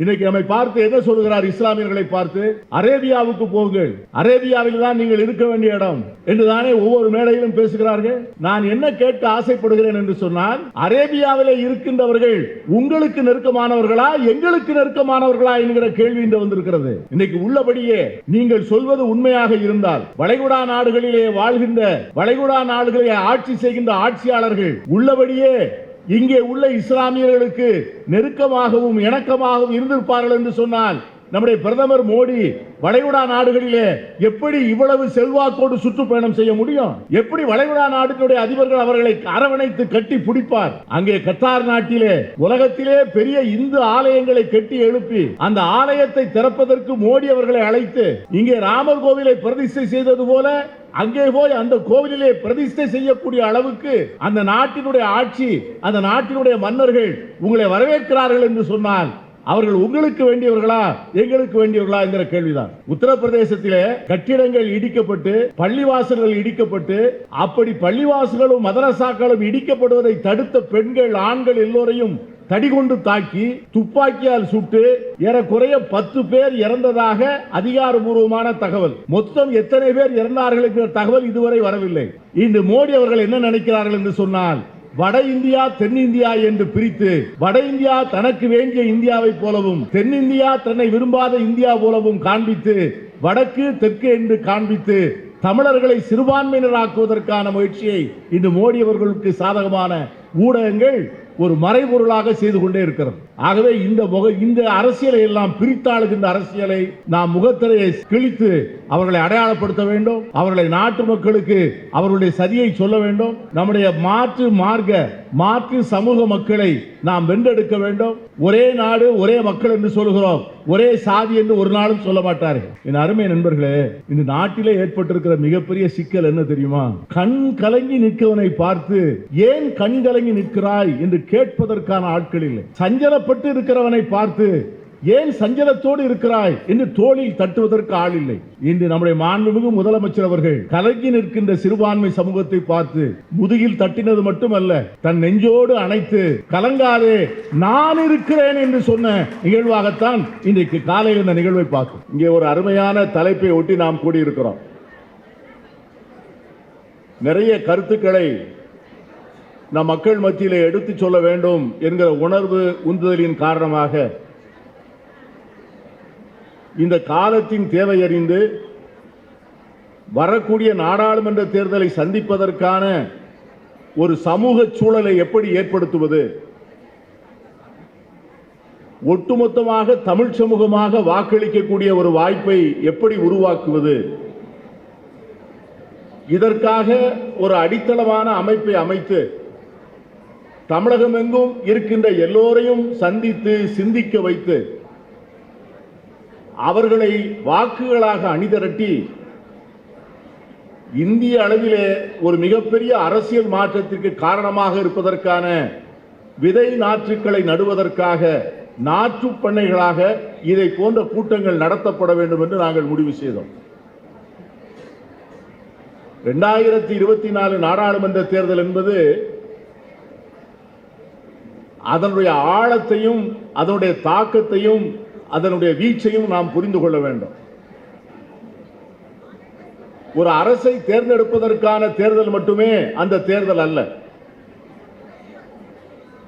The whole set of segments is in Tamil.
இன்னைக்கு நம்மை பார்த்து என்ன சொல்கிறார் இஸ்லாமியர்களை பார்த்து? அரேபியாவுக்கு போங்கள். அரேபியாவில் தான் நீங்கள் இருக்க வேண்டிய இடம். என்றுதானே ஒவ்வொரு மேடையிலும் பேசுகிறார்கள்? நான் என்ன கேட்க ஆசைப்படுகிறேன் என்று சொன்னால் அரேபியாவிலே இருக்கின்றவர்கள் உங்களுக்கு நெருக்கமானவர்களா எங்களுக்கு நெருக்கமானவர்களா என்கிற கேள்வி இன்று வந்திருக்கிறது. இன்னைக்கு உள்ளபடியே நீங்கள் சொல்வது உண்மையாக இருந்தால் வளைகுடா நாடுகளிலே வாழ்கின்ற வளைகுடா நாடுகளிலே ஆட்சி செய்கின்ற ஆட்சியாளர்கள் உள்ளபடியே இங்கே உள்ள இஸ்லாமியர்களுக்கு நெருக்கமாகவும் இணக்கமாகவும் இருந்திருப்பார்கள் என்று சொன்னால் நம்முடைய பிரதமர் மோடி வளைகுடா நாடுகளிலே எப்படி இவ்வளவு செல்வாக்கோடு சுற்றுப்பயணம் செய்ய முடியும்? எப்படி வளைகுடா நாட்டினுடைய அதிபர்கள் அவர்களை அரவணைத்து கட்டி பிடிப்பார்? அங்கே கத்தார் நாட்டிலே உலகத்திலே பெரிய இந்து ஆலயங்களை கட்டி எழுப்பி அந்த ஆலயத்தை திறப்பதற்கு மோடி அவர்களை அழைத்து இங்கே ராமர் கோவிலை பிரதிஷ்டை செய்தது போல அங்கே போய் அந்த கோவிலிலே பிரதிஷ்டை செய்யக்கூடிய அளவுக்கு அந்த நாட்டினுடைய ஆட்சி அந்த நாட்டினுடைய மன்னர்கள் உங்களை வரவேற்கிறார்கள் என்று சொன்னால் அவர்கள் உங்களுக்கு வேண்டியவர்களா எங்களுக்கு வேண்டியவர்களா என்கிற கேள்விதான். உத்தரப்பிரதேசத்திலே கட்டிடங்கள் இடிக்கப்பட்டு பள்ளிவாசல்கள் இடிக்கப்பட்டு அப்படி பள்ளிவாசல்களும் மதரசாக்களும் இடிக்கப்படுவதை தடுத்த பெண்கள் ஆண்கள் எல்லோரையும் தடிகொண்டு தாக்கி துப்பாக்கியால் சுட்டு ஏறக்குறைய பத்து பேர் இறந்ததாக அதிகாரபூர்வமான தகவல். மொத்தம் எத்தனை பேர் இறந்தார்கள் என்கிற தகவல் இதுவரை வரவில்லை. இன்று மோடி அவர்கள் என்ன நினைக்கிறார்கள் என்று சொன்னால் வட இந்தியா தென்னிந்தியா என்று பிரித்து வட இந்தியா தனக்கு வேண்டிய இந்தியாவை போலவும் தென்னிந்தியா தன்னை விரும்பாத இந்தியா போலவும் காண்பித்து வடக்கு தெற்கு என்று காண்பித்து தமிழர்களை சிறுபான்மையினராக்குவதற்கான முயற்சியை இன்று மோடி அவர்களுக்கு சாதகமான ஊடகங்கள் ஒரு மறைபொருளாக செய்து கொண்டே இருக்கிறது. ஆகவே இந்த முக இந்த அரசியலை எல்லாம் பிரித்தாளுகின்ற அரசியலை நாம் முகத்திரையை கிழித்து அவர்களை அடையாளப்படுத்த வேண்டும். அவர்களை நாட்டு மக்களுக்கு அவர்களுடைய சதியை சொல்ல வேண்டும். நம்முடைய மாற்று மார்க்க மாற்று சமூக மக்களை நாம் வென்றெடுக்க வேண்டும். ஒரே நாடு ஒரே மக்கள் என்று சொல்கிறோம். ஒரே சாதி என்று ஒரு நாளும் சொல்ல மாட்டார்கள். என் அருமை நண்பர்களே இந்த நாட்டிலே ஏற்பட்டிருக்கிற மிகப்பெரிய சிக்கல் என்ன தெரியுமா? கண் கலங்கி நிற்கவனை பார்த்து ஏன் கண் கலங்கி நிற்கிறாய்? என்று கேட்பதற்கான ஆட்கள் இல்லை. சஞ்சலப்பட்டு இருக்கிறவனை பார்த்து ஏன் சஞ்சலத்தோடு இருக்கிறாய்? என்று தோளில் தட்டுவதற்கு ஆள் இல்லை. இன்று நம்முடைய மாண்புமிகு முதலமைச்சர் அவர்கள் கலங்கி நிற்கின்ற சிறுபான்மை சமூகத்தை பார்த்து முதுகில் தட்டினது மட்டுமல்ல தன் நெஞ்சோடு அணைத்து கலங்காதே நான் இருக்கிறேன் என்று சொன்ன நிகழ்வாகத்தான் இன்றைக்கு காலையில் இந்த நிகழ்வை பார்க்கும் இங்கே ஒரு அருமையான தலைப்பை ஒட்டி நாம் கூடியிருக்கிறோம். நிறைய கருத்துக்களை நம் மக்கள் மத்தியில் எடுத்துச் சொல்ல வேண்டும் என்கிற உணர்வு உந்துதலின் காரணமாக இந்த காலத்தின் தேவை அறிந்து வரக்கூடிய நாடாளுமன்ற தேர்தலை சந்திப்பதற்கான ஒரு சமூக சூழலை எப்படி ஏற்படுத்துவது? ஒட்டுமொத்தமாக தமிழ் சமூகமாக வாக்களிக்கக்கூடிய ஒரு வாய்ப்பை எப்படி உருவாக்குவது? இதற்காக ஒரு அடித்தளமான அமைப்பை அமைத்து தமிழகம் எங்கும் இருக்கின்ற எல்லோரையும் சந்தித்து சிந்திக்க வைத்து அவர்களை வாக்குகளாக அணிதிரட்டி இந்திய அளவிலே ஒரு மிகப்பெரிய அரசியல் மாற்றத்திற்கு காரணமாக இருப்பதற்கான விதை நாற்றுக்களை நடுவதற்காக நாற்று பண்ணைகளாக இதை போன்ற கூட்டங்கள் நடத்தப்பட வேண்டும் என்று நாங்கள் முடிவு செய்தோம். இரண்டாயிரத்தி இருபத்தி நாலு நாடாளுமன்ற தேர்தல் என்பது அதனுடைய ஆழத்தையும் அதனுடைய தாக்கத்தையும் அதனுடைய வீச்சையும் நாம் புரிந்து கொள்ள வேண்டும். ஒரு அரசை தேர்ந்தெடுப்பதற்கான தேர்தல் மட்டுமே அந்த தேர்தல் அல்ல.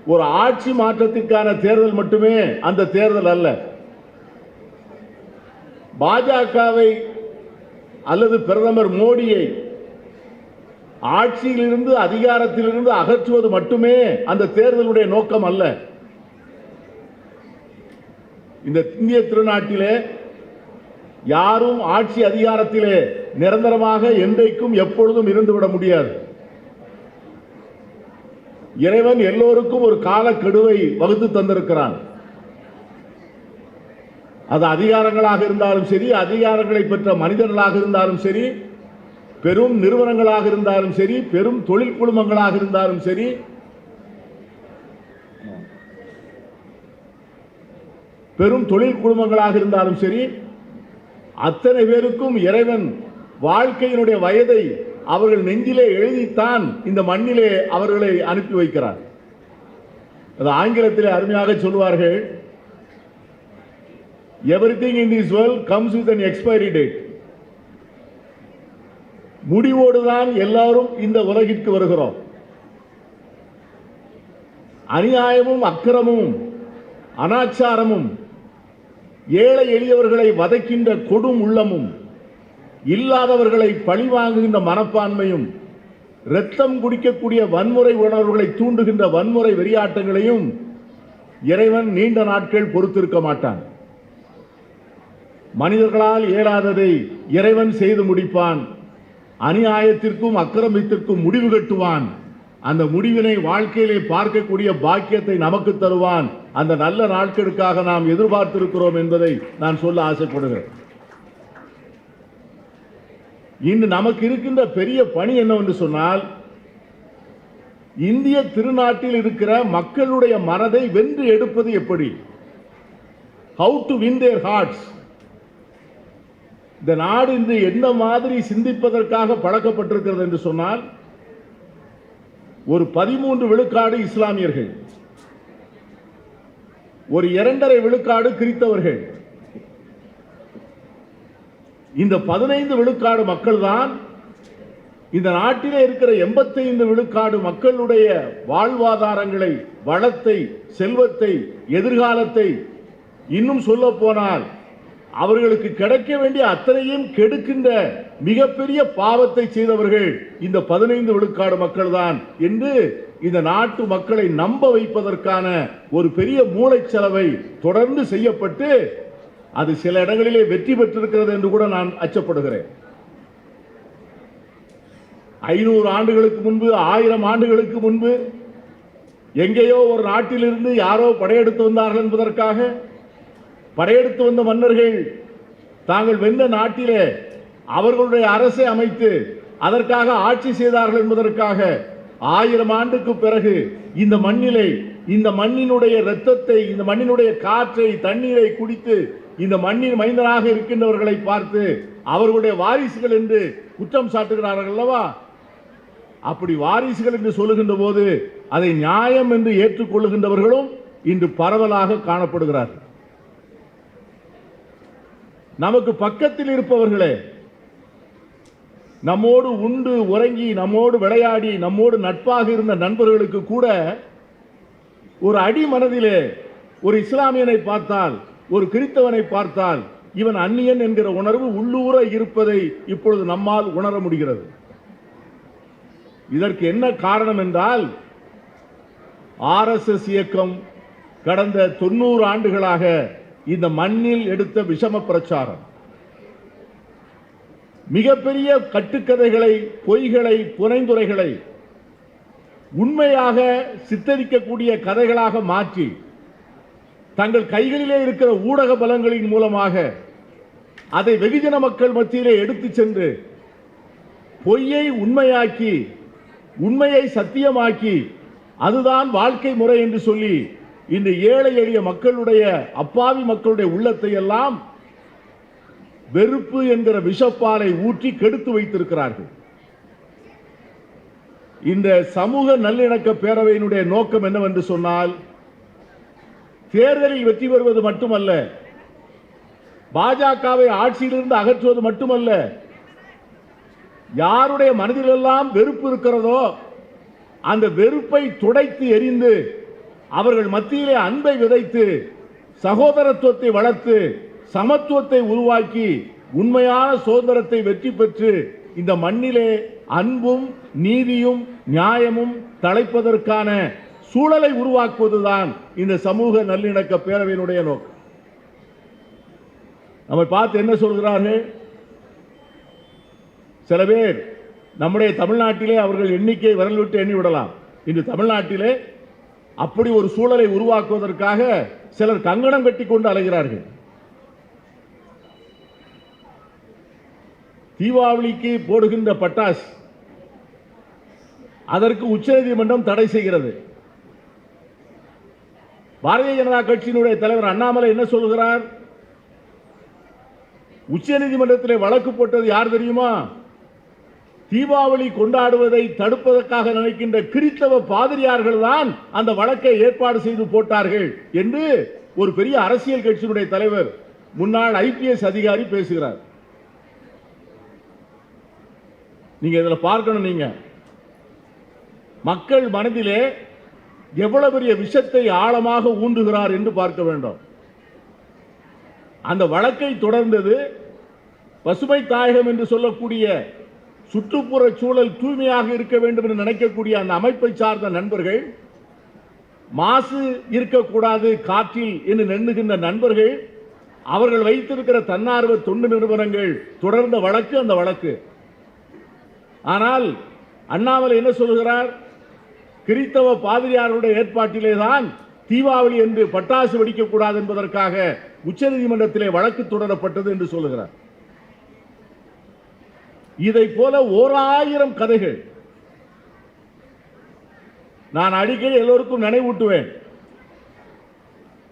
ஒரு ஆட்சி மாற்றத்திற்கான தேர்தல் மட்டுமே அந்த தேர்தல் அல்ல. பாஜகவை அல்லது பிரதமர் மோடியை ஆட்சியிலிருந்து அதிகாரத்திலிருந்து அகற்றுவது மட்டுமே அந்த தேர்தலுடைய நோக்கம் அல்ல. இந்த இந்திய திருநாட்டிலே யாரும் ஆட்சி அதிகாரத்திலே நிரந்தரமாக என்றைக்கும் எப்பொழுதும் இருந்துவிட முடியாது. இறைவன் எல்லோருக்கும் ஒரு காலக்கெடுவை வகுத்து தந்திருக்கிறான். அது அதிகாரங்களாக இருந்தாலும் சரி அதிகாரங்களை பெற்ற மனிதர்களாக இருந்தாலும் சரி பெரும் நிறுவனங்களாக இருந்தாலும் சரி பெரும் தொழில் குழுமங்களாக இருந்தாலும் சரி. பெரும் தொழில் குழுமங்களாக இருந்தாலும் சரி அத்தனை பேருக்கும் இறைவன் வாழ்க்கையினுடைய வயதை அவர்கள் நெஞ்சிலே எழுதித்தான் இந்த மண்ணிலே அவர்களை அனுப்பி வைக்கிறார். அது ஆங்கிலத்திலே அருமையாக சொல்வார்கள் everything in this world comes with an expiry date முடிவோடு தான் எல்லாரும் இந்த உலகிற்கு வருகிறோம். அநியாயமும் அக்கிரமும் அனாச்சாரமும் ஏழை எளியவர்களை வதைக்கின்ற கொடும் உள்ளமும் இல்லாதவர்களை பழிவாங்குகின்ற மனப்பான்மையும் இரத்தம் குடிக்கக்கூடிய வன்முறை உணர்வுகளை தூண்டுகின்ற வன்முறை வெறியாட்டங்களையும் இறைவன் நீண்ட நாட்கள் பொறுத்திருக்க மாட்டான். மனிதர்களால் இயலாததை இறைவன் செய்து முடிப்பான். அநியாயத்திற்கும் அக்கிரமத்திற்கும் முடிவு கட்டுவான். அந்த முடிவினை வாழ்க்கையிலே பார்க்கக்கூடிய பாக்கியத்தை நமக்கு தருவான். அந்த நல்ல நாட்களுக்காக நாம் எதிர்பார்த்திருக்கிறோம் என்பதை நான் சொல்ல ஆசைப்படுகிறேன். இன்று நமக்கு இருக்கின்ற பெரிய பணி என்னவென்று சொன்னால் இந்திய திருநாட்டில் இருக்கிற மக்களுடைய மனதை வென்று எடுப்பது எப்படி? How to win their hearts இந்த நாடு இன்று என்ன மாதிரி சிந்திப்பதற்காக பழக்கப்பட்டிருக்கிறது என்று சொன்னால் ஒரு பதிமூன்று விழுக்காடு இஸ்லாமியர்கள் ஒரு இரண்டரை விழுக்காடு கிறித்தவர்கள் இந்த பதினைந்து விழுக்காடு மக்கள் தான் இந்த நாட்டிலே இருக்கிற எண்பத்தைந்து விழுக்காடு மக்களுடைய வாழ்வாதாரங்களை வளத்தை செல்வத்தை எதிர்காலத்தை இன்னும் சொல்ல போனால் அவர்களுக்கு கிடைக்க வேண்டிய அத்தனையும் கெடுக்கின்ற மிகப்பெரிய பாவத்தை செய்தவர்கள் இந்த பதினைந்து விழுக்காடு மக்கள் தான் என்று இந்த நாட்டு மக்களை நம்ப வைப்பதற்கான ஒரு பெரிய மூளைச்சலவை தொடர்ந்து செய்யப்பட்டு அது சில இடங்களிலே வெற்றி பெற்றிருக்கிறது என்று கூட நான் அச்சப்படுகிறேன். ஐநூறு ஆண்டுகளுக்கு முன்பு ஆயிரம் ஆண்டுகளுக்கு முன்பு எங்கேயோ ஒரு நாட்டிலிருந்து யாரோ படையெடுத்து வந்தார்கள் என்பதற்காக படையெடுத்து வந்த மன்னர்கள் தாங்கள் வென்ற நாட்டிலே அவர்களுடைய அரசை அமைத்து அதற்காக ஆட்சி செய்தார்கள் என்பதற்காக ஆயிரம் ஆண்டுக்கு பிறகு இந்த மண்ணிலை இந்த மண்ணினுடைய இரத்தத்தை இந்த மண்ணினுடைய காற்றை தண்ணீரை குடித்து இந்த மண்ணின் மைந்தனாக இருக்கின்றவர்களை பார்த்து அவர்களுடைய வாரிசுகள் என்று குற்றம் சாட்டுகிறார்கள் அல்லவா? அப்படி வாரிசுகள் என்று சொல்லுகின்ற போது அதை நியாயம் என்று ஏற்றுக்கொள்ளுகின்றவர்களும் இன்று பரவலாக காணப்படுகிறார்கள். நமக்கு பக்கத்தில் இருப்பவர்களே நம்மோடு உண்டு உறங்கி நம்மோடு விளையாடி நம்மோடு நட்பாக இருந்த நண்பர்களுக்கு கூட ஒரு அடி மனதிலே ஒரு இஸ்லாமியனை பார்த்தால் ஒரு கிறித்தவனை பார்த்தால் இவன் அந்நியன் என்கிற உணர்வு உள்ளூர இருப்பதை இப்பொழுது நம்மால் உணர முடிகிறது. இதற்கு என்ன காரணம் என்றால் ஆர்எஸ்எஸ் இயக்கம் கடந்த தொண்ணூறு ஆண்டுகளாக இந்த மண்ணில் எடுத்த விஷம பிரச்சாரம். மிகப்பெரிய கட்டுக்கதைகளை பொய்களை புனைந்துரைகளை உண்மையாக சித்தரிக்கக்கூடிய கதைகளாக மாற்றி தங்கள் கைகளிலே இருக்கிற ஊடக பலங்களின் மூலமாக அதை வெகுஜன மக்கள் மத்தியிலே எடுத்துச் சென்று பொய்யை உண்மையாக்கி உண்மையை சத்தியமாக்கி அதுதான் வாழ்க்கை முறை என்று சொல்லி இந்த ஏழை எளிய மக்களுடைய அப்பாவி மக்களுடைய உள்ளத்தை எல்லாம் வெறுப்பு என்கிற விஷப்பாலை ஊற்றி கெடுத்து வைத்திருக்கிறார்கள். இந்த சமூக நல்லிணக்க பேரவையினுடைய நோக்கம் என்னவென்று சொன்னால் தேர்தலில் வெற்றி பெறுவது மட்டுமல்ல பாஜகவை ஆட்சியிலிருந்து அகற்றுவது மட்டுமல்ல யாருடைய மனதிலெல்லாம் வெறுப்பு இருக்கிறதோ அந்த வெறுப்பை துடைத்து எரிந்து அவர்கள் மத்தியிலே அன்பை விதைத்து சகோதரத்துவத்தை வளர்த்து சமத்துவத்தை உருவாக்கி உண்மையான சுதந்திரத்தை வெற்றி பெற்று இந்த மண்ணிலே அன்பும் நீதியும் நியாயமும் தலைப்பதற்கான சூழலை உருவாக்குவதுதான் இந்த சமூக நல்லிணக்க பேரவையினுடைய நோக்கம். நம்மை பார்த்து என்ன சொல்கிறார்கள்? சில பேர் நம்முடைய தமிழ்நாட்டிலே அவர்கள் எண்ணிக்கை விரல் விட்டு எண்ணி விடலாம் இன்று தமிழ்நாட்டிலே அப்படி ஒரு சூழலை உருவாக்குவதற்காக சிலர் கங்கணம் கட்டி கொண்டு அலைகிறார்கள். தீபாவளிக்கு போடுகின்ற பட்டாஸ் அதற்கு உச்சநீதிமன்றம் தடை செய்கிறது. பாரதிய ஜனதா கட்சியினுடைய தலைவர் அண்ணாமலை என்ன சொல்கிறார் உச்சநீதிமன்றத்தில் வழக்கு போட்டது யார் தெரியுமா? தீபாவளி கொண்டாடுவதை தடுப்பதற்காக நினைக்கின்ற கிறித்தவ பாதிரியார்கள் தான் அந்த வழக்கை ஏற்பாடு செய்து போட்டார்கள் என்று ஒரு பெரிய அரசியல் கட்சியினுடைய தலைவர் முன்னாள் ஐபிஎஸ் அதிகாரி பேசுகிறார். நீங்க இதுல பார்க்கணும் நீங்க. மக்கள் மனதிலே எவ்வளவு பெரிய விஷத்தை ஆழமாக ஊன்றுகிறார் என்று பார்க்க வேண்டும். அந்த வழக்கை தொடர்ந்தது பசுமை தாயகம் என்று சொல்லக்கூடிய சுற்றுப்புற சூழல் தூய்மையாக இருக்க வேண்டும் என்று நினைக்கக்கூடிய அந்த அமைப்பை சார்ந்த நண்பர்கள் மாசு இருக்கக்கூடாது காற்றில் என்று எண்ணுகின்ற நண்பர்கள் அவர்கள் வைத்திருக்கிற தன்னார்வ தொண்டு நிறுவனங்கள் தொடர்ந்த வழக்கு அந்த வழக்கு. ஆனால் அண்ணாமலை என்ன சொல்கிறார் கிறித்தவ பாதிரியாருடைய ஏற்பாட்டிலே தான் தீபாவளி என்று பட்டாசு வெடிக்கக்கூடாது என்பதற்காக உச்சநீதிமன்றத்திலே வழக்கு தொடரப்பட்டது என்று சொல்லுகிறார். இதை போல ஓர் ஆயிரம் கதைகள். நான் அடிக்கடி எல்லோருக்கும் நினைவூட்டுவேன்.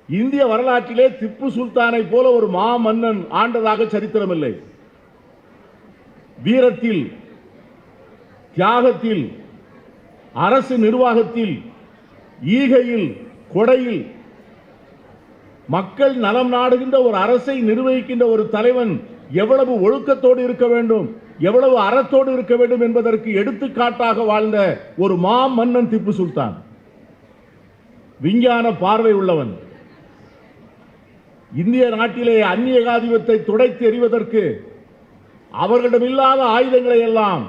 இந்திய வரலாற்றிலே திப்பு சுல்தானை போல ஒரு மாமன்னன் ஆண்டதாக சரித்திரமில்லை. வீரத்தில் தியாகத்தில் அரசு நிர்வாகத்தில் ஈகையில் கொடையில் மக்கள் நலம் நாடுகின்ற ஒரு அரசை நிர்வகிக்கின்ற ஒரு தலைவன் எவ்வளவு ஒழுக்கத்தோடு இருக்க வேண்டும்? எவ்வளவு அறத்தோடு இருக்க வேண்டும் என்பதற்கு எடுத்துக்காட்டாக வாழ்ந்த ஒரு மா மன்னன் திப்பு சுல்தான். விஞ்ஞான பார்வை உள்ளவன். இந்திய நாட்டிலே அந்நிய ஏகாதிபத்தை துடைத்து எறிவதற்கு அவர்களிடமில்லாத ஆயுதங்களை எல்லாம்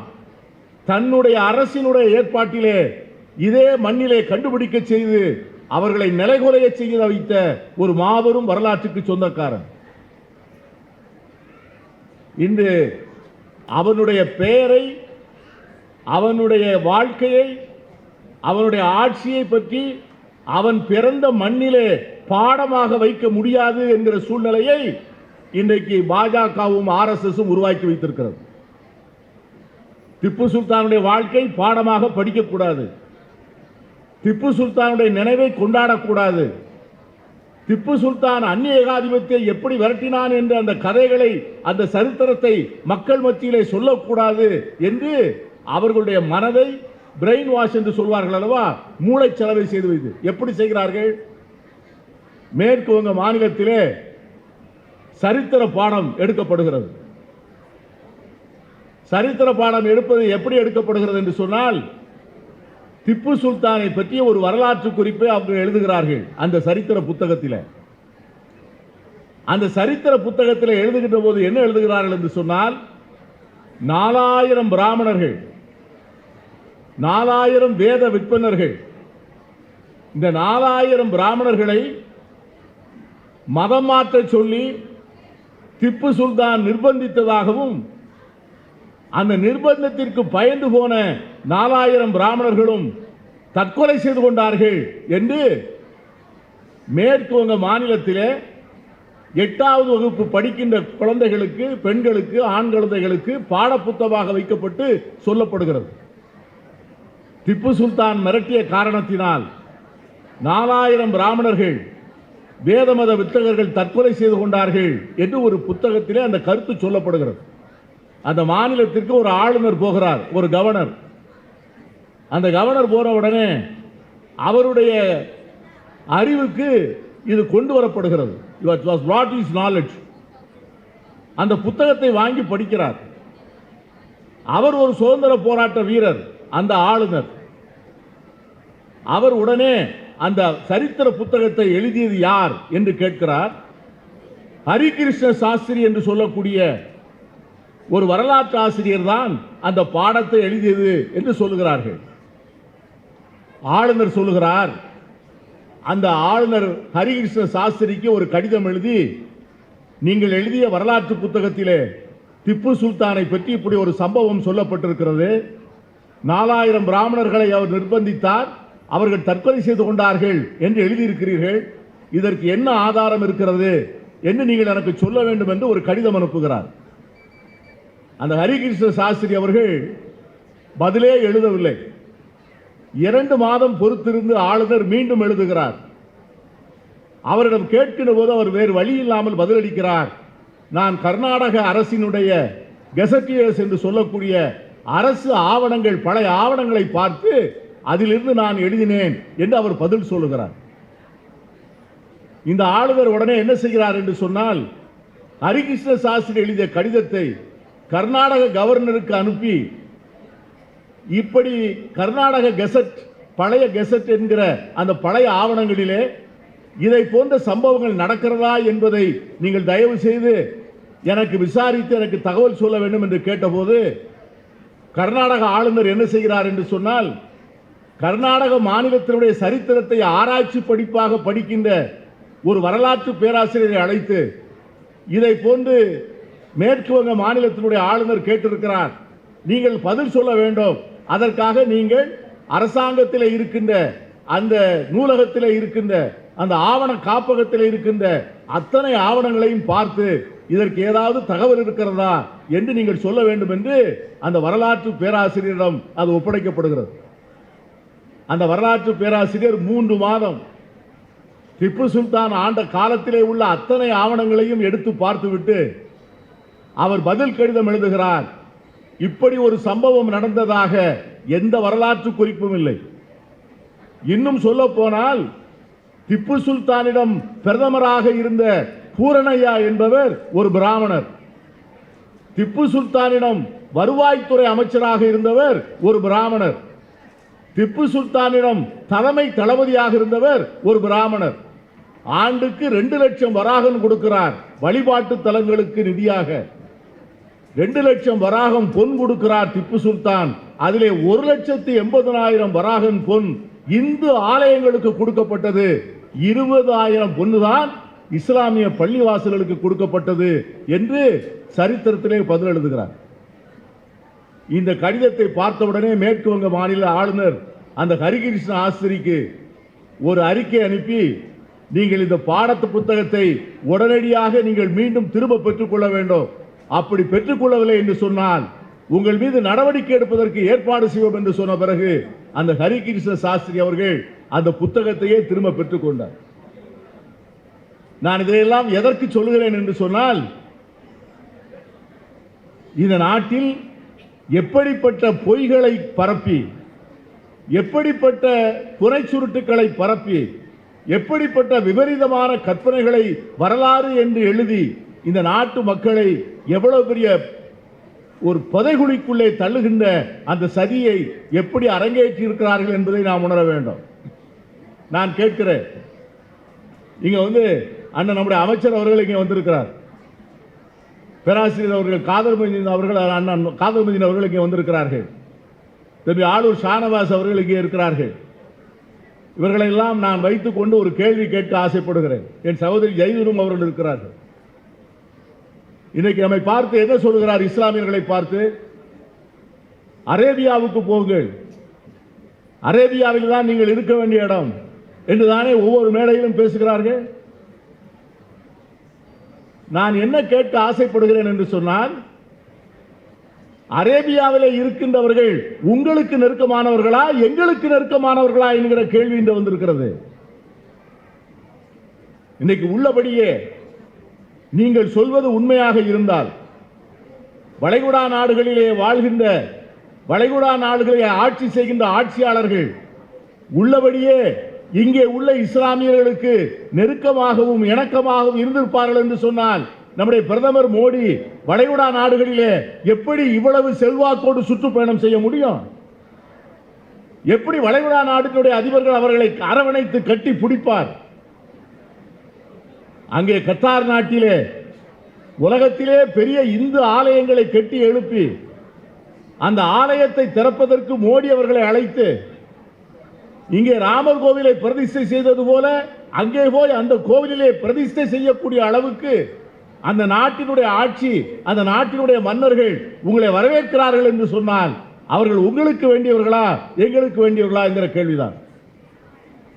தன்னுடைய அரசினுடைய ஏற்பாட்டிலே இதே மண்ணிலே கண்டுபிடிக்க செய்து அவர்களை நிலைகுலைய செய்ய வைத்த ஒரு மாபெரும் வரலாற்றுக்கு சொந்தக்காரன். இன்று அவனுடைய பெயரை அவனுடைய வாழ்க்கையை அவனுடைய ஆட்சியை பற்றி அவன் பிறந்த மண்ணிலே பாடமாக வைக்க முடியாது என்கிற சூழ்நிலையை இன்றைக்கு பாஜகவும் ஆர்எஸ்எஸும் உருவாக்கி வைத்திருக்கிறது. திப்பு சுல்தானுடைய வாழ்க்கை பாடமாக படிக்கக்கூடாது. திப்பு சுல்தானுடைய நினைவை கொண்டாடக்கூடாது. திப்பு சுல்தான் அந்நிய ஏகாதிபத்தியை எப்படி விரட்டினான் என்ற அந்த கதைகளை அந்த சரித்திரத்தை மக்கள் மத்தியிலே சொல்லக்கூடாது என்று அவர்களுடைய மனதை பிரெயின் வாஷ் என்று சொல்வார்கள் அல்லவா? மூளைச்சலவை செய்து வைத்து. எப்படி செய்கிறார்கள்? மேற்கு வங்க மாநிலத்திலே சரித்திர பாடம் எடுக்கப்படுகிறது. சரித்திர பாடம் எடுப்பது எப்படி எடுக்கப்படுகிறது என்று சொன்னால் திப்பு சுல்தானை பற்றிய ஒரு வரலாற்று குறிப்பை அவர்கள் எழுதுகிறார்கள் அந்த சரித்திர புத்தகத்தில். அந்த சரித்திர புத்தகத்தில் எழுதுகின்ற போது என்ன எழுதுகிறார்கள் என்று சொன்னால் நாலாயிரம் பிராமணர்கள் நாலாயிரம் வேத விற்பனர்கள் இந்த நாலாயிரம் பிராமணர்களை மதம் மாற்றச் சொல்லி திப்பு சுல்தான் நிர்பந்தித்ததாகவும் அந்த நிர்பந்தத்திற்கு பயந்து போன நாலாயிரம் பிராமணர்களும் தற்கொலை செய்து கொண்டார்கள் என்று மேற்கு வங்க மாநிலத்திலே எட்டாவது வகுப்பு படிக்கின்ற குழந்தைகளுக்கு பெண்களுக்கு ஆண் குழந்தைகளுக்கு பாடப்புத்தகமாக வைக்கப்பட்டு சொல்லப்படுகிறது. திப்பு சுல்தான் மிரட்டிய காரணத்தினால் நாலாயிரம் பிராமணர்கள் வேதமத வித்தகர்கள் தற்கொலை செய்து கொண்டார்கள் என்று ஒரு புத்தகத்திலே அந்த கருத்து சொல்லப்படுகிறது. அந்த மாநிலத்திற்கு ஒரு ஆளுநர் போகிறார் ஒரு கவர்னர் அந்த கவர்னர் போகிற உடனே அவருடைய அறிவுக்கு இது கொண்டு வரப்படுகிறது. Was what is knowledge. அந்த புத்தகத்தை வாங்கி படிக்கிறார். அவர் ஒரு சுதந்திர போராட்ட வீரர் அந்த ஆளுநர். அவர் உடனே அந்த சரித்திர புத்தகத்தை எழுதியது யார் என்று கேட்கிறார். ஹரிகிருஷ்ண சாஸ்திரி என்று சொல்லக்கூடிய ஒரு வரலாற்று ஆசிரியர் தான் அந்த பாடத்தை எழுதியது என்று சொல்லுகிறார்கள். ஆளுநர் சொல்லுகிறார் அந்த ஆளுநர் ஹரிகிருஷ்ண சாஸ்திரிக்கு ஒரு கடிதம் எழுதி நீங்கள் எழுதிய வரலாற்று புத்தகத்திலே திப்பு சுல்தானை பற்றி இப்படி ஒரு சம்பவம் சொல்லப்பட்டிருக்கிறது. நாலாயிரம் பிராமணர்களை அவர் நிர்பந்தித்தார் அவர்கள் தற்கொலை செய்து கொண்டார்கள் என்று எழுதியிருக்கிறீர்கள். இதற்கு என்ன ஆதாரம் இருக்கிறது என்று நீங்கள் எனக்கு சொல்ல வேண்டும் என்று ஒரு கடிதம் அனுப்புகிறார். அந்த ஹரிகிருஷ்ண சாஸ்திரி அவர்கள் பதிலே எழுதவில்லை. இரண்டு மாதம் பொறுத்திருந்து ஆளுநர் மீண்டும் எழுதுகிறார். அவரிடம் கேட்கிற போது அவர் வேறு வழி இல்லாமல் பதிலளிக்கிறார். நான் கர்நாடக அரசினுடைய கெசட்டியர்ஸ் என்று சொல்லக்கூடிய அரசு ஆவணங்கள் பழைய ஆவணங்களை பார்த்து அதிலிருந்து நான் எழுதினேன் என்று அவர் பதில் சொல்லுகிறார். இந்த ஆளுநர் உடனே என்ன செய்கிறார் என்று சொன்னால் ஹரிகிருஷ்ண சாஸ்திரி எழுதிய கடிதத்தை கர்நாடக கவர்னருக்கு அனுப்பி இப்படி கர்நாடக கெசட் பழைய கெசட் என்கிற அந்த பழைய ஆவணங்களிலே இதை போன்ற சம்பவங்கள் நடக்கிறதா என்பதை நீங்கள் தயவு செய்து எனக்கு விசாரித்து எனக்கு தகவல் சொல்ல வேண்டும் என்று கேட்டபோது கர்நாடக ஆளுநர் என்ன செய்கிறார் என்று சொன்னால் கர்நாடக மாநிலத்தினுடைய சரித்திரத்தை ஆராய்ச்சி படிப்பாக படிக்கின்ற ஒரு வரலாற்று பேராசிரியரை அழைத்து இதை போன்று மேற்கு வங்க மாநிலத்தினுடைய ஆளுநர் கேட்டிருக்கிறார். நீங்கள் பதில் சொல்ல வேண்டும். அதற்காக நீங்கள் அரசாங்கத்தில் இருக்கின்ற அந்த நூலகத்தில் இருக்கின்ற அந்த ஆவண காப்பகத்தில் இருக்கின்ற அத்தனை ஆவணங்களையும் பார்த்து இதற்கு ஏதாவது தகவல் இருக்கிறதா என்று நீங்கள் சொல்ல வேண்டும் என்று அந்த வரலாற்று பேராசிரியரிடம் அது ஒப்படைக்கப்படுகிறது. அந்த வரலாற்று பேராசிரியர் மூன்று மாதம் திப்பு சுல்தான் ஆண்ட காலத்திலே உள்ள அத்தனை ஆவணங்களையும் எடுத்து பார்த்துவிட்டு அவர் பதில் கடிதம் எழுதுகிறார். இப்படி ஒரு சம்பவம் நடந்ததாக எந்த வரலாற்று குறிப்பும் இல்லை. இன்னும் சொல்ல போனால் திப்பு சுல்தானிடம் பிரதமராக இருந்த பூரணையா என்பவர் ஒரு பிராமணர். திப்பு சுல்தானிடம் வருவாய்த்துறை அமைச்சராக இருந்தவர் ஒரு பிராமணர். திப்பு சுல்தானிடம் தலைமை தளபதியாக இருந்தவர் ஒரு பிராமணர். ஆண்டுக்கு ரெண்டு லட்சம் வராகன் கொடுக்கிறார் வழிபாட்டு தலங்களுக்கு நிதியாக. ரெண்டு லட்சம் வராகம் பொன் கொடுக்கிறார் திப்பு சுல்தான். அதிலே ஒரு லட்சத்தி எண்பதனாயிரம் வராகன் பொன் இந்து ஆலயங்களுக்கு கொடுக்கப்பட்டது. இருபதாயிரம் பொன்னுதான் இஸ்லாமிய பள்ளிவாசல்களுக்கு கொடுக்கப்பட்டது என்று சரித்திரத்திலே பதில் எழுதுகிறார். இந்த கடிதத்தை பார்த்தவுடனே மேற்கு வங்க மாநில ஆளுநர் அந்த ஹரிகிருஷ்ண ஆசிரிக்கு ஒரு அறிக்கை அனுப்பி நீங்கள் இந்த பாடத்து புத்தகத்தை உடனடியாக நீங்கள் மீண்டும் திரும்ப பெற்றுக்கொள்ள வேண்டும். அப்படி பெற்றுக்கொள்ளவில்லை என்று சொன்னால் உங்கள் மீது நடவடிக்கை எடுப்பதற்கு ஏற்பாடு செய்வோம் என்று சொன்ன பிறகு அந்த ஹரிகிருஷ்ண சாஸ்திரி அவர்கள் அந்த புத்தகத்தையே திரும்ப பெற்றுக்கொண்டார் நான் இதையெல்லாம் எதற்கு சொல்லுகிறேன் என்று சொன்னால் இந்த நாட்டில் எப்படிப்பட்ட பொய்களை பரப்பி எப்படிப்பட்ட புனை சுருட்டுக்களை பரப்பி எப்படிப்பட்ட விபரீதமான கற்பனைகளை வரலாறு என்று எழுதி இந்த நாட்டு மக்களை எவ்வளவு பெரிய ஒரு பதைகுழிக்குள்ளே தள்ளுகின்ற அந்த சதியை எப்படி அரங்கேற்றி இருக்கிறார்கள் என்பதை நாம் உணர வேண்டும். நான் கேட்கிறேன். இங்க வந்து அண்ணன் நம்முடைய அமைச்சர் அவர்கள் இங்கே வந்திருக்கிறார். பேராசிரியர் அவர்கள் காதல் மதியின் அவர்கள் அண்ணன் காதல் மதியின் அவர்கள் இங்கே வந்திருக்கிறார்கள். தம்பி ஆளூர் ஷானவாஸ் அவர்கள் இங்கே இருக்கிறார்கள். இவர்களெல்லாம் நான் வைத்துக் கொண்டு ஒரு கேள்வி கேட்க ஆசைப்படுகிறேன். என் சகோதரி ஜெயதுரும் அவர்கள் இருக்கிறார்கள். இன்னைக்கு நம்மை பார்த்து என்ன சொல்கிறார் இஸ்லாமியர்களை பார்த்து? அரேபியாவுக்கு போங்கள். அரேபியாவில் தான் நீங்கள் இருக்க வேண்டிய இடம் என்று தானே ஒவ்வொரு மேடையிலும் பேசுகிறார்கள்? நான் என்ன கேட்க ஆசைப்படுகிறேன் என்று சொன்னால் அரேபியாவில் இருக்கின்றவர்கள் உங்களுக்கு நெருக்கமானவர்களா எங்களுக்கு நெருக்கமானவர்களா என்கிற கேள்வி இன்று வந்திருக்கிறது. இன்னைக்கு உள்ளபடியே நீங்கள் சொல்வது உண்மையாக இருந்தால் வளைகுடா நாடுகளிலே வாழ்கின்ற வளைகுடா நாடுகளை ஆட்சி செய்கின்ற ஆட்சியாளர்கள் உள்ளபடியே இங்கே உள்ள இஸ்லாமியர்களுக்கு நெருக்கமாகவும் இணக்கமாகவும் இருந்திருப்பார்கள் என்று சொன்னால் நம்முடைய பிரதமர் மோடி வளைகுடா நாடுகளிலே எப்படி இவ்வளவு செல்வாக்கோடு சுற்றுப்பயணம் செய்ய முடியும்? எப்படி வளைகுடா நாடுகளுடைய அதிபர்கள் அவர்களை அரவணைத்து கட்டி பிடிப்பார்? அங்கே கத்தார் நாட்டிலே உலகத்திலே பெரிய இந்து ஆலயங்களை கட்டி எழுப்பி அந்த ஆலயத்தை திறப்பதற்கு மோடி அவர்களை அழைத்து இங்கே ராமர் கோவிலை பிரதிஷ்டை செய்தது போல அங்கே போய் அந்த கோவிலிலே பிரதிஷ்டை செய்யக்கூடிய அளவுக்கு அந்த நாட்டினுடைய ஆட்சி அந்த நாட்டினுடைய மன்னர்கள் உங்களை வரவேற்கிறார்கள் என்று சொன்னால் அவர்கள் உங்களுக்கு வேண்டியவர்களா எங்களுக்கு வேண்டியவர்களா என்கிற கேள்விதான்.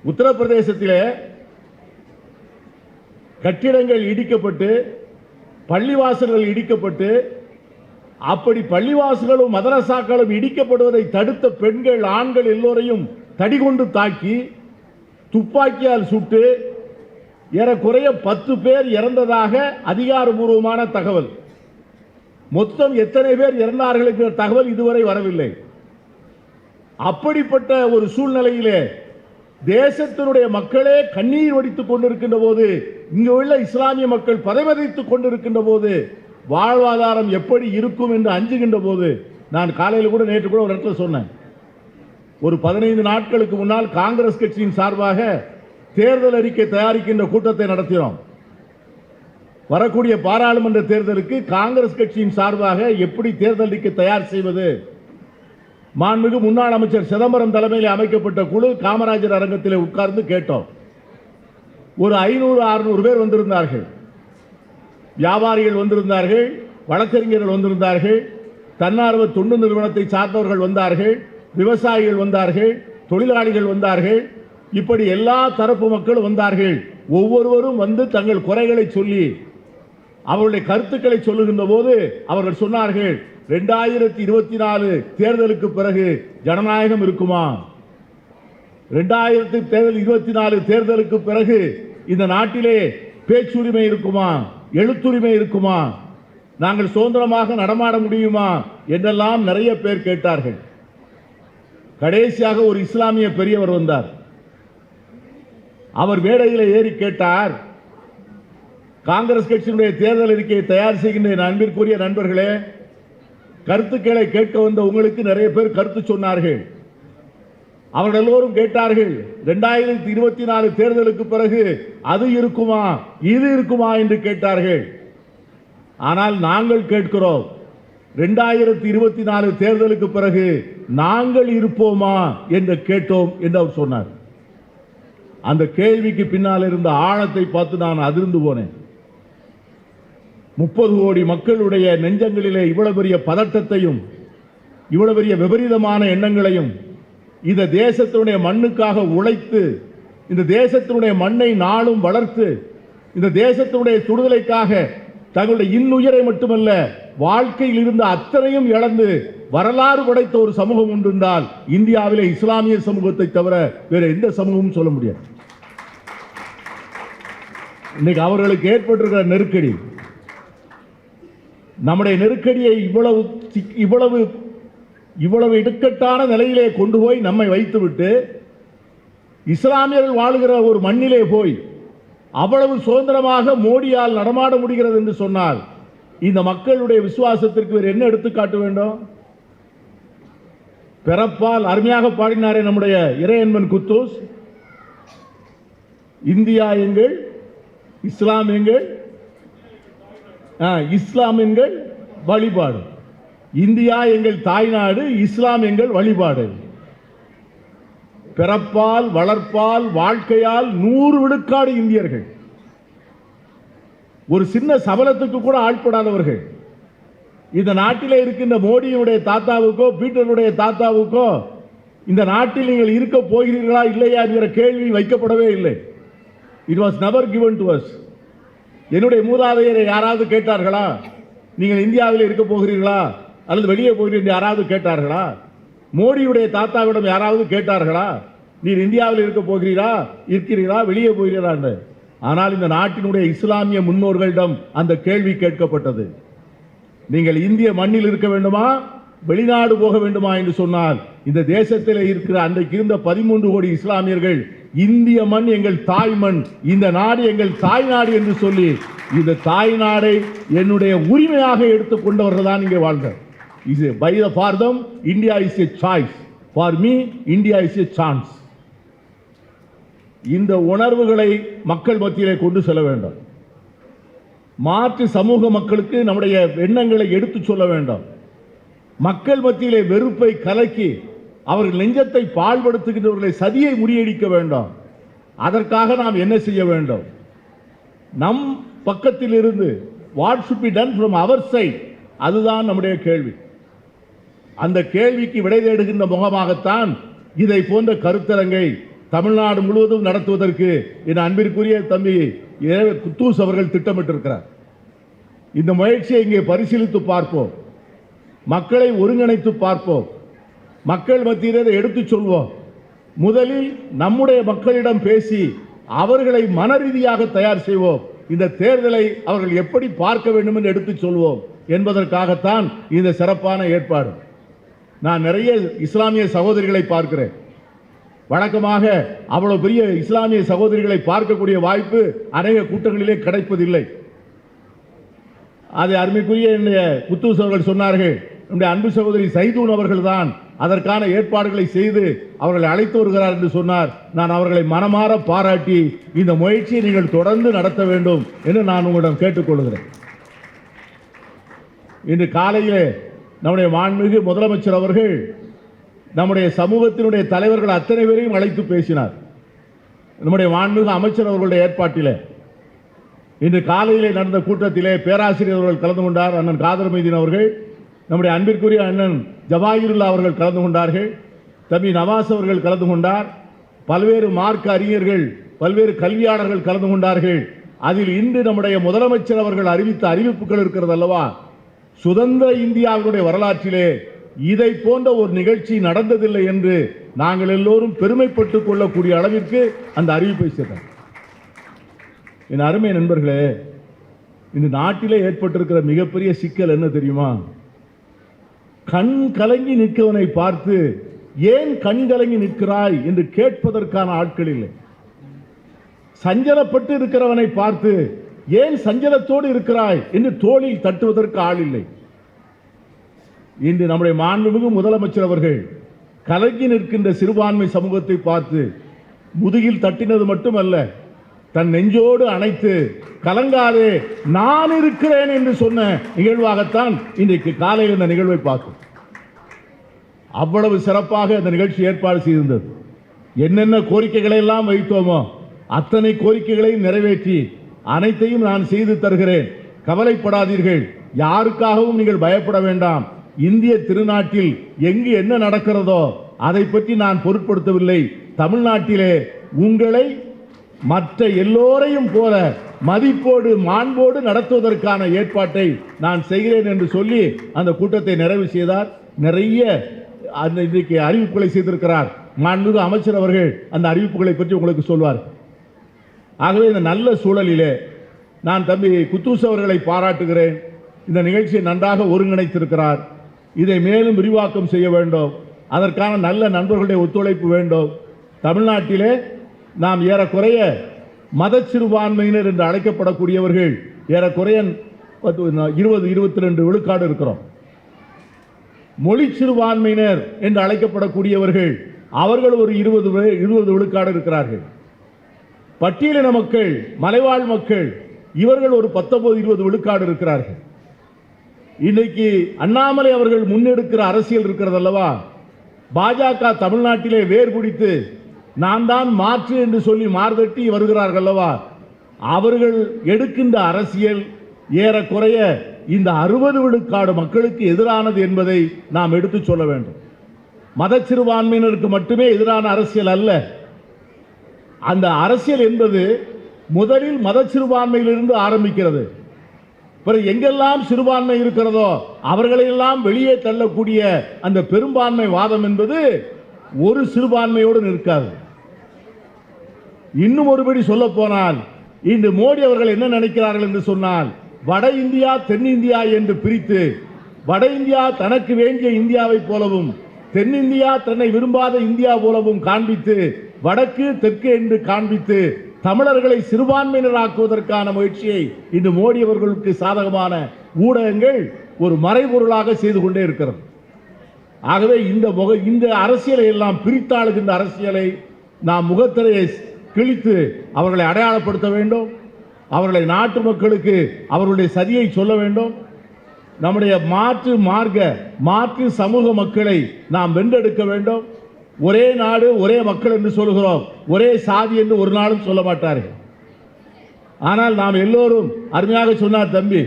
உத்தரப்பிரதேசத்திலே கட்டிடங்கள் இடிக்கப்பட்டு பள்ளிவாசல்கள் இடிக்கப்பட்டு அப்படி பள்ளிவாசல்களும் மதரசாக்களும் இடிக்கப்படுவதை தடுத்த பெண்கள் ஆண்கள் எல்லோரையும் தடிகொண்டு தாக்கி துப்பாக்கியால் சுட்டு ஏறக்குறைய பத்து பேர் இறந்ததாக அதிகாரபூர்வமான தகவல். மொத்தம் எத்தனை பேர் இறந்தார்கள் என்கிற தகவல் இதுவரை வரவில்லை. அப்படிப்பட்ட ஒரு சூழ்நிலையிலே தேசத்தினுடைய மக்களே கண்ணீர் வடித்துக் கொண்டிருக்கின்ற போது இங்கு உள்ள இஸ்லாமிய மக்கள் பதைவதைத்துக் கொண்டிருக்கின்ற போது வாழ்வாதாரம் எப்படி இருக்கும் என்று அஞ்சுகின்ற போது நான் காலையில் கூட நேற்று கூட ஒரு இடத்துல சொன்னேன். ஒரு பதினைந்து நாட்களுக்கு முன்னால் காங்கிரஸ் கட்சியின் சார்பாக தேர்தல் அறிக்கை தயாரிக்கின்ற கூட்டத்தை நடத்தினோம். வரக்கூடிய பாராளுமன்ற தேர்தலுக்கு காங்கிரஸ் கட்சியின் சார்பாக எப்படி தேர்தல் அறிக்கை தயார் செய்வது? மாண்புமிகு முன்னாள் அமைச்சர் சிதம்பரம் தலைமையில் அமைக்கப்பட்ட குழு காமராஜர் அரங்கத்தில் உட்கார்ந்து கேட்டோம். ஒரு ஐநூறு அறுநூறு பேர் வந்திருந்தார்கள். வியாபாரிகள் வந்திருந்தார்கள் வழக்கறிஞர்கள் வந்திருந்தார்கள் தன்னார்வ தொண்டு நிறுவனத்தை சார்ந்தவர்கள் வந்தார்கள் விவசாயிகள் வந்தார்கள் தொழிலாளிகள் வந்தார்கள். இப்படி எல்லா தரப்பு மக்களும் வந்தார்கள். ஒவ்வொருவரும் வந்து தங்கள் குறைகளை சொல்லி அவருடைய கருத்துக்களை சொல்லுகின்ற போது அவர்கள் சொன்னார்கள் ரெண்டாயிரத்தி இருபத்தி நாலு தேர்தலுக்கு பிறகு ஜனநாயகம் இருக்குமா? ரெண்டாயிரத்தி தேர்தல் இருபத்தி நாலு தேர்தலுக்கு பிறகு இந்த நாட்டிலே பேச்சுரிமை இருக்குமா? எழுத்துரிமை இருக்குமா? நாங்கள் சுதந்திரமாக நடமாட முடியுமா? என்றெல்லாம் நிறைய பேர் கேட்டார்கள். கடைசியாக ஒரு இஸ்லாமிய பெரியவர் வந்தார். அவர் மேடையில் ஏறி கேட்டார் காங்கிரஸ் கட்சியினுடைய தேர்தல் அறிக்கையை தயார் செய்கின்ற அன்பிற்குரிய நண்பர்களே. கருத்துக்களை கேட்க வந்த உங்களுக்கு நிறைய பேர் கருத்து சொன்னார்கள். அவர்கள் எல்லோரும் கேட்டார்கள் இரண்டாயிரத்தி இருபத்தி நாலு தேர்தலுக்கு பிறகு அது இருக்குமா இது இருக்குமா? என்று கேட்டார்கள். ஆனால் நாங்கள் கேட்கிறோம் இரண்டாயிரத்தி இருபத்தி நாலு தேர்தலுக்கு பிறகு நாங்கள் இருப்போமா? என்று கேட்டோம் என்று அவர் சொன்னார். அந்த கேள்விக்கு பின்னால் இருந்த ஆழத்தை பார்த்து நான் அதிர்ந்து போனேன். முப்பது கோடி மக்களுடைய நெஞ்சங்களிலே இவ்வளவு பெரிய பதட்டத்தையும் இவ்வளவு பெரிய விபரீதமான எண்ணங்களையும் இந்த தேசத்தினுடைய மண்ணுக்காக உழைத்து இந்த தேசத்தினுடைய மண்ணை நாளும் வளர்த்து இந்த தேசத்தினுடைய சுடுதலைக்காக தங்களுடைய இன்னுயிரை மட்டுமல்ல வாழ்க்கையில் இருந்த அத்தனையும் இழந்து வரலாறு படைத்த ஒரு சமூகம் ஒன்று இருந்தால் இந்தியாவிலே இஸ்லாமிய சமூகத்தை தவிர வேற எந்த சமூகமும் சொல்ல முடியாது. இன்னைக்கு அவர்களுக்கு ஏற்பட்டிருக்கிற நெருக்கடி. நம்முடைய நெருக்கடியை இவ்வளவு சிக்- இவ்வளவு இவ்வளவு இடுக்கட்டான நிலையிலே கொண்டு போய் நம்மை வைத்துவிட்டு இஸ்லாமியர்கள் வாழுகிற ஒரு மண்ணிலே போய் அவ்வளவு சுதந்திரமாக மோடியால் நடமாட முடிகிறது என்று சொன்னால் இந்த மக்களுடைய விசுவாசத்திற்கு வேறு என்ன எடுத்துக்காட்ட வேண்டும்? பிறப்பால் அருமையாக பாடினாரே நம்முடைய இறையன்பன் குத்தூஸ். இந்தியா எங்கள் இஸ்லாம் எங்கள் ஆ, இஸ்லாம் எங்கள் வழிபாடு. இந்தியா எங்கள் தாய்நாடு இஸ்லாம் எங்கள் வழிபாடு. பிறப்பால் வளர்ப்பால் வாழ்க்கையால் நூறு விழுக்காடு இந்தியர்கள். ஒரு சின்ன சபலத்துக்கு கூட ஆட்படாதவர்கள். இந்த நாட்டில் இருக்கின்ற மோடியினுடைய தாத்தாவுக்கோ பீட்டருடைய தாத்தாவுக்கோ இந்த நாட்டில் நீங்கள் இருக்க போகிறீர்களா இல்லையா என்கிற கேள்வி வைக்கப்படவே இல்லை. It was never given to us என்னுடைய மூதாதையரை யாராவது கேட்டார்களா? நீங்கள் இந்தியாவில் இருக்க போகிறீர்களா? அல்லது வெளியே போகிறீர்கள் என்று யாராவது கேட்டார்களா? மோடியுடைய தாத்தாவிடம் யாராவது கேட்டார்களா? நீர் இந்தியாவில் இருக்க போகிறீரா? இருக்கிறீரா? வெளியே போகிறீரான்னு ஆனால் இந்த நாட்டினுடைய இஸ்லாமிய முன்னோர்களிடம் அந்த கேள்வி கேட்கப்பட்டது. நீங்கள் இந்திய மண்ணில் இருக்க வேண்டுமா? வெளிநாடு போக வேண்டுமா என்று சொன்னால் இந்த தேசத்தில் இருக்கிற அன்றைக்கு இருந்த பதிமூன்று கோடி இஸ்லாமியர்கள் இந்திய மண் எங்கள் தாய் மண் இந்த நாடு எங்கள் தாய் நாடு என்று சொல்லி இந்த தாய் நாடை என்னுடைய உரிமையாக எடுத்துக்கொண்டவர்கள் தான் இங்கே இஸ் இது by the for them India is a choice for me India is a chance இந்த உணர்வுகளை மக்கள் மத்தியிலே கொண்டு செல்ல வேண்டும். மாற்று சமூக மக்களுக்கு நம்முடைய எண்ணங்களை எடுத்துச் சொல்ல வேண்டும். மக்கள் மத்தியிலே வெறுப்பை கலக்கி அவர்கள் நெஞ்சத்தை பாழ்படுத்துகின்றவர்களை சதியை முறியடிக்க வேண்டும். அதற்காக நாம் என்ன செய்ய வேண்டும்? நம் பக்கத்தில் இருந்து what should be done from our side அதுதான் நம்முடைய கேள்வி. அந்த கேள்விக்கு விடை தேடுகின்ற முகமாகத்தான் இதை போன்ற கருத்தரங்கை தமிழ்நாடு முழுவதும் நடத்துவதற்கு என் அன்பிற்குரிய தம்பி குத்தூஸ் அவர்கள் திட்டமிட்டிருக்கிறார். இந்த முயற்சியை இங்கே பரிசீலித்து பார்ப்போம். மக்களை ஒருங்கிணைத்து பார்ப்போம். மக்கள் மத்தியில் இதை எடுத்துச் சொல்வோம். முதலில் நம்முடைய மக்களிடம் பேசி அவர்களை மனரீதியாக தயார் செய்வோம். இந்த தேர்தலை அவர்கள் எப்படி பார்க்க வேண்டும் என்று எடுத்துச் சொல்வோம். என்பதற்காகத்தான் இந்த சிறப்பான ஏற்பாடு. நான் நிறைய இஸ்லாமிய சகோதரிகளை பார்க்கிறேன். வழக்கமாக அவ்வளவு பெரிய இஸ்லாமிய சகோதரிகளை பார்க்கக்கூடிய வாய்ப்பு அநேக கூட்டங்களிலே கிடைப்பதில்லை. அதை அருமைக்குரிய என்னுடைய புத்தூஸ் அவர்கள் சொன்னார்கள் நம்முடைய அன்பு சகோதரி சைதூன் அவர்கள் தான் அதற்கான ஏற்பாடுகளை செய்து அவர்களை அழைத்து வருகிறார் என்று சொன்னார். நான் அவர்களை மனமாற பாராட்டி இந்த முயற்சியை நீங்கள் தொடர்ந்து நடத்த வேண்டும் என்று நான் உங்களிடம் கேட்டுக்கொள்கிறேன். இன்று காலையிலே நம்முடைய மாண்புமிகு முதலமைச்சர் அவர்கள் நம்முடைய சமூகத்தினுடைய தலைவர்கள் அத்தனை பேரையும் அழைத்து பேசினார். நம்முடைய மாண்புமிகு அமைச்சர் அவர்களுடைய ஏற்பாட்டிலே. இன்று காலையிலே நடந்த கூட்டத்திலே பேராசிரியர் அவர்கள் கலந்து கொண்டார். அண்ணன் காதர் மைதீன் அவர்கள் நம்முடைய அன்பிற்குரிய அண்ணன் ஜவாஹிருல்லா அவர்கள் கலந்து கொண்டார்கள். தம்பி நவாஸ் அவர்கள் கலந்து கொண்டார். பல்வேறு மார்க்க அறிஞர்கள் பல்வேறு கல்வியாளர்கள் கலந்து கொண்டார்கள். அதில் இன்று நம்முடைய முதலமைச்சர் அவர்கள் அறிவித்த அறிவிப்புகள் இருக்கிறது அல்லவா? சுதந்திர இந்தியாவினுடைய வரலாற்றிலே இதை போன்ற ஒரு நிகழ்ச்சி நடந்ததில்லை என்று நாங்கள் எல்லோரும் பெருமைப்பட்டுக் கொள்ளக்கூடிய அளவிற்கு அந்த அறிவிப்பை செய்தார் என் அருமை நண்பர்களே இந்த நாட்டிலே ஏற்பட்டிருக்கிற மிகப்பெரிய சிக்கல் என்ன தெரியுமா? கண் கலங்கி நிற்கவனை பார்த்து ஏன் கண் கலங்கி நிற்கிறாய் என்று கேட்பதற்கான ஆட்கள் இல்லை. சஞ்சலப்பட்டு இருக்கிறவனை பார்த்து ஏன் சஞ்சலத்தோடு இருக்கிறாய் என்று தோளில் தட்டுவதற்கு ஆள் இல்லை இன்று நம்முடைய மாண்புமிகு முதலமைச்சர் அவர்கள் கலங்கி நிற்கின்ற சிறுபான்மை சமூகத்தை பார்த்து முதுகில் தட்டினது மட்டுமல்ல தன் நெஞ்சோடு அணைத்து கலங்காதே நான் இருக்கிறேன் என்று சொன்ன நிகழ்வாகத்தான் இன்றைக்கு காலையில் இந்த நிகழ்வை பார்த்தோம். அவ்வளவு சிறப்பாக இந்த நிகழ்ச்சி ஏற்பாடு செய்திருந்தது. என்னென்ன கோரிக்கைகளை எல்லாம் வைத்தோமோ அத்தனை கோரிக்கைகளையும் நிறைவேற்றி அனைத்தையும் நான் செய்து தருகிறேன். கவலைப்படாதீர்கள். யாருக்காகவும் நீங்கள் பயப்பட வேண்டாம். இந்திய திருநாட்டில் எங்கு என்ன நடக்கிறதோ அதை பற்றி நான் பொருட்படுத்தவில்லை. தமிழ்நாட்டிலே உங்களை மற்ற எல்லோரையும் போல மதிப்போடு மாண்போடு நடத்துவதற்கான ஏற்பாட்டை நான் செய்கிறேன் என்று சொல்லி அந்த கூட்டத்தை நிறைவு செய்தார். நிறைய அந்த இன்றைக்கு அறிவிப்புகளை செய்திருக்கிறார். மாண்புமிகு அமைச்சர் அவர்கள் அந்த அறிவிப்புகளை பற்றி உங்களுக்கு சொல்வார். ஆகவே இந்த நல்ல சூழலிலே நான் தம்பி குத்தூஸ் அவர்களை பாராட்டுகிறேன். இந்த நிகழ்ச்சியை நன்றாக ஒருங்கிணைத்திருக்கிறார். இதை மேலும் விரிவாக்கம் செய்ய வேண்டும். அதற்கான நல்ல நண்பர்களுடைய ஒத்துழைப்பு வேண்டும். தமிழ்நாட்டிலே நாம் ஏறக்குறைய மத சிறுபான்மையினர் என்று அழைக்கப்படக்கூடியவர்கள் ஏறக்குறைய இருபது இருபத்தி ரெண்டு விழுக்காடு இருக்கிறோம். மொழி சிறுபான்மையினர் என்று அழைக்கப்படக்கூடியவர்கள் அவர்கள் ஒரு இருபது இருபது விழுக்காடு இருக்கிறார்கள். பட்டியலின மக்கள் மலைவாழ் மக்கள் இவர்கள் ஒரு பத்தொன்பது இருபது விழுக்காடு இருக்கிறார்கள். இன்னைக்கு அண்ணாமலை அவர்கள் முன்னெடுக்கிற அரசியல் இருக்கிறது அல்லவா? பாஜக தமிழ்நாட்டிலே வேர் பிடித்து நான் தான் மாற்று என்று சொல்லி மார்தட்டி வருகிறார்கள் அல்லவா? அவர்கள் எடுக்கின்ற அரசியல் ஏறக்குறைய இந்த அறுபது விழுக்காடு மக்களுக்கு எதிரானது என்பதை நாம் எடுத்துச் சொல்ல வேண்டும். மத சிறுபான்மையினருக்கு மட்டுமே எதிரான அரசியல் அல்ல. அந்த அரசியல் என்பது முதலில் மத சிறுபான்மையிலிருந்து ஆரம்பிக்கிறது. பிறகு எங்கெல்லாம் சிறுபான்மை இருக்கிறதோ அவர்களையெல்லாம் வெளியே தள்ளக்கூடிய அந்த பெரும்பான்மை வாதம் என்பது ஒரு சிறுபான்மையோடு நிற்காது. இன்னும் ஒருபடி சொல்ல போனால் இன்று மோடி அவர்கள் என்ன நினைக்கிறார்கள் என்று சொன்னால் வட இந்தியா தென்னிந்தியா என்று பிரித்து வட இந்தியா தனக்கு வேண்டிய இந்தியாவைப் போலவும் தென்னிந்தியா தன்னை விரும்பாத இந்தியா போலவும் காண்பித்து வடக்கு தெற்கு என்று காண்பித்து தமிழர்களை சிறுபான்மையினராக்குவதற்கான முயற்சியை இன்று மோடி அவர்களுக்கு சாதகமான ஊடகங்கள் ஒரு மறைபொருளாக செய்து கொண்டே இருக்கிறது. ஆகவே இந்த முக இந்த அரசியலை எல்லாம் பிரித்தாளுகின்ற அரசியலை நாம் முகத்திரையை கிழித்து அவர்களை அடையாளப்படுத்த வேண்டும். அவர்களை நாட்டு மக்களுக்கு அவர்களுடைய சதியை சொல்ல வேண்டும். நம்முடைய மாற்று மார்க்க மாற்று சமூக மக்களை நாம் வென்றெடுக்க வேண்டும். ஒரே நாடு ஒரே மக்கள் என்று சொல்கிறோம். ஒரே சாதி என்று ஒரு நாளும் சொல்ல மாட்டார்கள். ஆனால் நாம் எல்லோரும் அருமையாக சொன்னார் தம்பி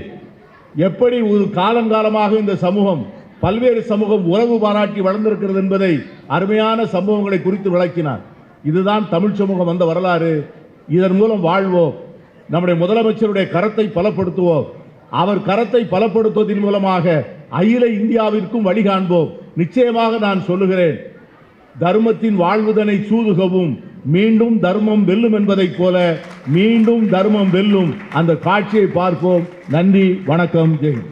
எப்படி ஒரு காலங்காலமாக இந்த சமூகம் பல்வேறு சமூகம் உறவு பாராட்டி வளர்ந்திருக்கிறது என்பதை அருமையான சம்பவங்களை குறித்து விளக்கினார். இதுதான் தமிழ் சமூகம் வந்த வரலாறு. இதன் மூலம் வாழ்வோம். நம்முடைய முதலமைச்சருடைய கரத்தை பலப்படுத்துவோம். அவர் கரத்தை பலப்படுத்துவதன் மூலமாக அகில இந்தியாவிற்கும் வழிகாண்போம் நிச்சயமாக நான் சொல்லுகிறேன் தர்மத்தின் வாழ்வுதனை சூதுகவும். மீண்டும் தர்மம் வெல்லும் என்பதைப் போல மீண்டும் தர்மம் வெல்லும். அந்த காட்சியை பார்ப்போம். நன்றி வணக்கம் ஜெய்